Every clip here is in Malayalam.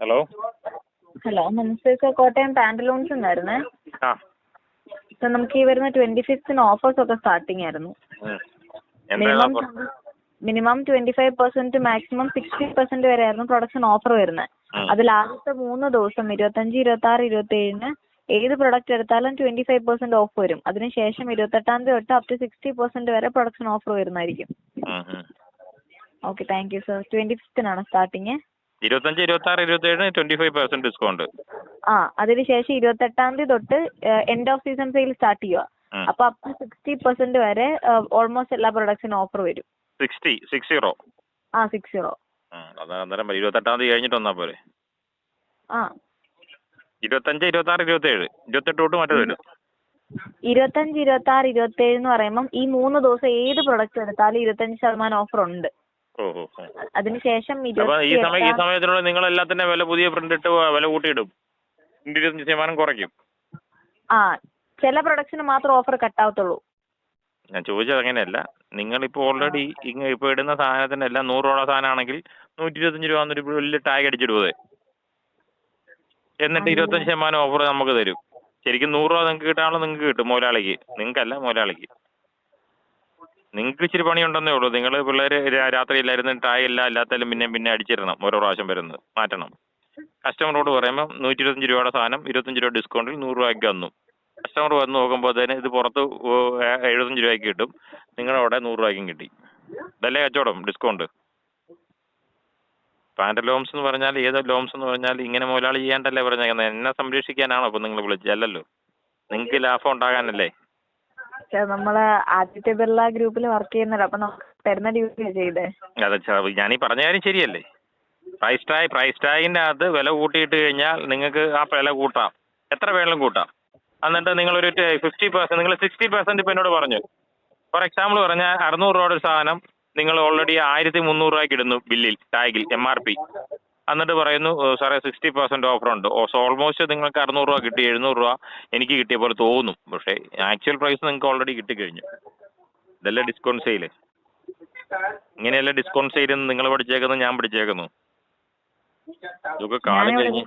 ഹലോ? ഹലോ നമസ്തേ സർ കോട്ടയം പാന്റലൂൺസ് ഉണ്ടായിരുന്നേ. ആ. സർ നമുക്ക് ഈ വരുന്ന ട്വന്റി ഫിഫ്ത്തിന് ഓഫേഴ്സ് ഒക്കെ സ്റ്റാർട്ടിങ് ആയിരുന്നു. Minimum twenty five percent maximum sixty percent വരെ ആയിരുന്നു പ്രൊഡക്ഷൻ ഓഫർ വരുന്നത്. അത് ലാസ്റ്റ് മൂന്ന് ദിവസം ഇരുപത്തഞ്ച് ഇരുപത്തി ആറ് ഇരുപത്തി ഏഴിന് ഏത് പ്രൊഡക്റ്റ് എടുത്താലും ട്വന്റി ഫൈവ് പെർസെന്റ് ഓഫ് വരും അതിനുശേഷം ഇരുപത്തെട്ടാം തീയതി തൊട്ട് അപ് ടു സിക്സ്റ്റി പെർസെന്റ് വരെ പ്രൊഡക്ഷൻ ഓഫർ വരുന്നതായിരിക്കും. Okay thank you sir twenty ഫിഫ്തിനാണ് starting ഇരുപത്തഞ്ച് ഇരുപത്തി ആറ് ഇരുപത്തി ഏഴിന് ട്വന്റി ഫൈവ് പെർസെന്റ് ഡിസ്കൗണ്ട് ആ അതിനുശേഷം ഇരുപത്തെട്ടാം തീയതി തൊട്ട് end of season sale start ചെയ്യുക. അപ്പൊ അപ് ടു സിക്സ്റ്റി പെർസെന്റ് വരെ ഓൾമോസ്റ്റ് എല്ലാ പ്രൊഡക്ട്സിനും ഓഫർ വരും. സിക്സ്റ്റി സിക്സ് സീറോ ആ സിക്സ് സീറോ അന്നേരം ഇരുപത്തി ഇരുപത്തെട്ടാം തീയതി കഴിഞ്ഞിട്ട് വന്നാ പോരെ. ആ. ഇരുപത്തഞ്ച് ഇരുപത്തി ആറ് ഇരുപത്തി ഏഴ് ഇരുപത്തെട്ട് തൊട്ട് മറ്റേ വരും. ഇരുപത്തഞ്ച് ഇരുപത്തി ആറ് ഇരുപത്തി ഏഴ് എന്ന് പറയുമ്പോൾ ഈ മൂന്ന് ദിവസം ഏത് പ്രൊഡക്റ്റ് എടുത്താലും ഇരുപത്തഞ്ച് ശതമാനം ഓഫർ ഉണ്ട്. അതിനുശേഷം ഈ സമയം ഈ ഇരുപത്തി സമയത്തിനുള്ള നിങ്ങൾ എല്ലാത്തിന്റെ വില പുതിയ പ്രിന്റ് ഇട്ട് വില കൂട്ടിയിടും. ഇരുപത്തഞ്ച് ശതമാനം കുറയ്ക്കും. ആ ചില പ്രൊഡക്ഷന് മാത്രം ഓഫർ കട്ട് ആവത്തുള്ളൂ. ഞാൻ ചോദിച്ചത് അങ്ങനെയല്ല. നിങ്ങൾ ഇപ്പോൾ ഓൾറെഡി ഇങ്ങ ഇപ്പോൾ ഇടുന്ന സാധനത്തിന് എല്ലാം നൂറ് രൂപ സാധനമാണെങ്കിൽ നൂറ്റി ഇരുപത്തഞ്ച് രൂപ എന്നൊരു വലിയ ടാഗ് അടിച്ചിടുവേ എന്നിട്ട് ഇരുപത്തഞ്ച് ശതമാനം ഓഫർ നമുക്ക് തരും. ശരിക്കും നൂറ് രൂപ നിങ്ങൾക്ക് കിട്ടാനുള്ള നിങ്ങൾക്ക് കിട്ടും മുതലാളിക്ക് നിങ്ങൾക്കല്ല മുതലാളിക്ക് നിങ്ങൾക്ക് ഇച്ചിരി പണിയുണ്ടെന്നേ ഉള്ളൂ. നിങ്ങൾ പിള്ളേർ രാത്രി ഇല്ലായിരുന്നു ടായില്ല അല്ലാത്താലും പിന്നെ പിന്നെ അടിച്ചിരണം ഓരോ പ്രാവശ്യം വരുന്നത്. മാറ്റണം. കസ്റ്റമറോട് പറയുമ്പോൾ നൂറ്റി ഇരുപത്തഞ്ച് രൂപയുടെ സാധനം ഇരുപത്തഞ്ച് രൂപ ഡിസ്കൗണ്ടിൽ നൂറ് രൂപയ്ക്ക് തന്നു. കസ്റ്റമർ വന്ന് നോക്കുമ്പോൾ നോക്കുമ്പോഴത്തേന് ഇത് പുറത്ത് എഴുപത്തഞ്ച് രൂപയ്ക്ക് കിട്ടും. നിങ്ങളുടെ അവിടെ നൂറ് രൂപയ്ക്കും കിട്ടി. ഇതല്ലേ കച്ചവടം? ഡിസ്കൗണ്ട്. പാന്റലോംസ് എന്ന് പറഞ്ഞാൽ ഏത് ലോംസ് എന്ന് പറഞ്ഞാൽ ഇങ്ങനെ മുതലാളി ചെയ്യാണ്ടല്ലേ പറഞ്ഞേക്കുന്നത്? എന്നെ സംരക്ഷിക്കാനാണോ അപ്പം നിങ്ങൾ വിളിച്ചത്? അല്ലല്ലോ. നിങ്ങൾക്ക് ലാഭം ഉണ്ടാകാനല്ലേ? പക്ഷെ നമ്മൾ ആദിത്യ ബിർള ഗ്രൂപ്പിൽ വർക്ക് ചെയ്യുന്നുണ്ട് അപ്പൊ നമുക്ക് തരുന്ന ഡ്യൂട്ടിയാ ചെയ്തേ. അതെ ച- ഞാനീ പറഞ്ഞ കാര്യം ശരിയല്ലേ? പ്രൈസ് ടാഗ് പ്രൈസ് ടാഗിന്റെ അകത്ത് വില കൂട്ടിയിട്ട് കഴിഞ്ഞാൽ നിങ്ങൾക്ക് ആ വില കൂട്ടാം. എത്ര വേണമെങ്കിലും കൂട്ടാം. എന്നിട്ട് ഒരു ഫിഫ്റ്റി പെർസെന്റ് നിങ്ങൾ സിക്സ്റ്റി പെർസെന്റ് ഇപ്പൊ എന്നോട് പറഞ്ഞു. ഫോർ എക്സാമ്പിൾ പറഞ്ഞാൽ അറുന്നൂറ് രൂപയുടെ ഒരു സാധനം നിങ്ങൾ ഓൾറെഡി ആയിരത്തി മുന്നൂറ് രൂപയ്ക്ക് ഇടുന്നു ബില്ലിൽ ടാഗിൽ എം ആർ പി എന്നിട്ട് പറയുന്നു "ഏ, സാറേ സിക്സ്റ്റി പെർസെന്റ് ഓഫർ ഉണ്ട്. സോ ഓൾമോസ്റ്റ് നിങ്ങൾക്ക് അറുന്നൂറ് രൂപ കിട്ടി എഴുന്നൂറ് രൂപ എനിക്ക് കിട്ടിയ പോലെ തോന്നും. പക്ഷേ ആക്ച്വൽ പ്രൈസ് നിങ്ങൾക്ക് ഓൾറെഡി കിട്ടിക്കഴിഞ്ഞു. ഇതല്ലേ ഡിസ്കൗണ്ട് സെയിൽ ഇങ്ങനെയല്ല ഡിസ്കൗണ്ട് സെയിൽ നിങ്ങൾ പഠിച്ചേക്കുന്നു ഞാൻ പഠിച്ചേക്കുന്നു. ഇതൊക്കെ കാലം കഴിഞ്ഞ്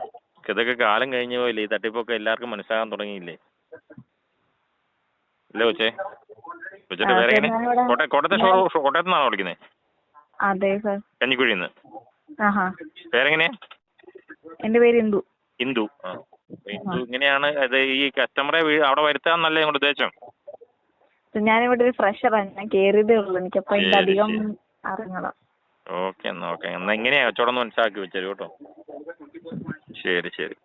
ഇതൊക്കെ കാലം കഴിഞ്ഞ പോയില്ലേ? ഈ തട്ടിപ്പൊക്കെ എല്ലാവർക്കും മനസ്സിലാകാൻ തുടങ്ങിയില്ലേ? ഇല്ല കൊച്ചേ? കൊച്ചേട്ട് വേറെ കോട്ടയത്തെ ഷോ കോട്ടയത്ത് നിന്നാണോ വിളിക്കുന്നത് അതെ സർ. കഞ്ഞിക്കുഴിയിൽ നിന്ന്. പേരെങ്ങനെയാ എന്റെ പേര് ഇന്ദു. ഇന്ദു. ഇന്ദു ഇങ്ങനെയാണ് അത് ഈ കസ്റ്റമറെ അവിടെ വരുത്താന്നല്ലേ നിങ്ങളുടെ ഉദ്ദേശം? ഞാനിവിടെ ഒരു ഫ്രഷറാണ് ഞാൻ കേറിയതേ ഉള്ളൂ. എനിക്കപ്പോ അധികം ശരി. അറിഞ്ഞൂടാ. ഓക്കെ എന്നാ ഓക്കെ. എന്നാ ഇങ്ങനെയാ കച്ചവടം ഒന്ന് മനസ്സിലാക്കി വെച്ചേരും കേട്ടോ. ശരി ശരി.